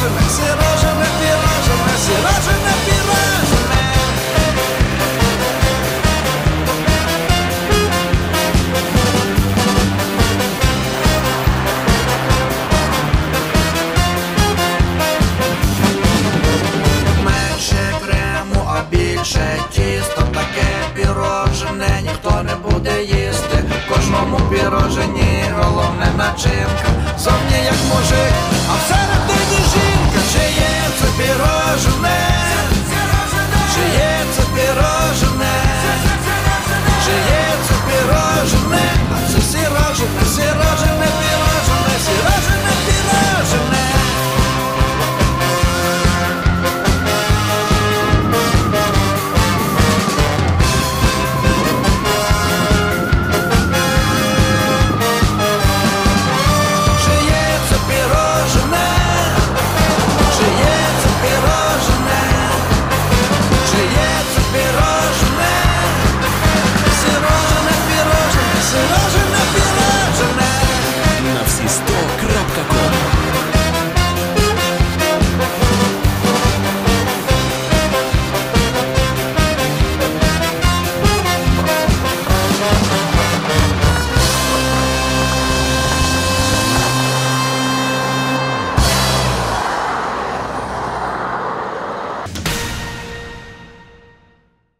пирожное, пирожное, пирожное, пирожное, пирожное. Менше крему, а більше ті.